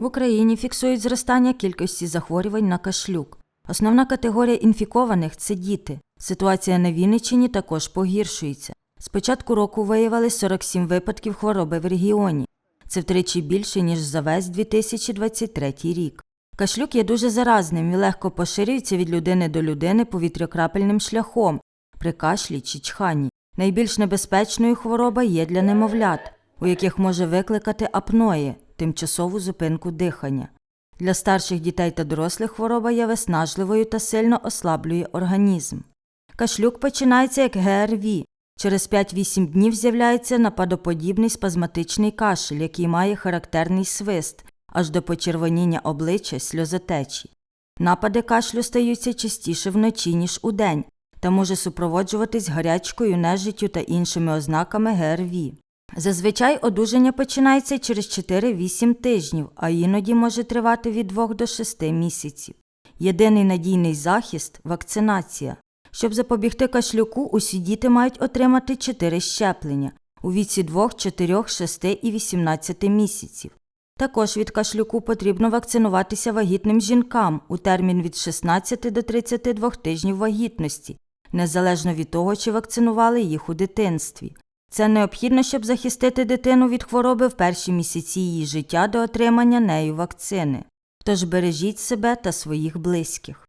В Україні фіксують зростання кількості захворювань на кашлюк. Основна категорія інфікованих це діти. Ситуація на Вінниччині також погіршується. З початку року виявили 47 випадків хвороби в регіоні. Це втричі більше, ніж за весь 2023 рік. Кашлюк є дуже заразним і легко поширюється від людини до людини повітрякрапельним шляхом при кашлі чи чханні. Найбільш небезпечною хвороба є для немовлят, у яких може викликати апної тимчасову зупинку дихання. Для старших дітей та дорослих хвороба є виснажливою та сильно ослаблює організм. Кашлюк починається як ГРВІ. Через 5-8 днів з'являється нападоподібний спазматичний кашель, який має характерний свист, аж до почервоніння обличчя сльозотечі. Напади кашлю стаються частіше вночі, ніж удень, та може супроводжуватись гарячкою, нежиттю та іншими ознаками ГРВІ. Зазвичай одужання починається через 4-8 тижнів, а іноді може тривати від 2 до 6 місяців. Єдиний надійний захист вакцинація. Щоб запобігти кашлюку, усі діти мають отримати 4 щеплення у віці 2, 4, 6 і 18 місяців. Також від кашлюку потрібно вакцинуватися вагітним жінкам у термін від 16 до 32 тижнів вагітності, незалежно від того, чи вакцинували їх у дитинстві. Це необхідно, щоб захистити дитину від хвороби в перші місяці її життя до отримання нею вакцини. Тож бережіть себе та своїх близьких.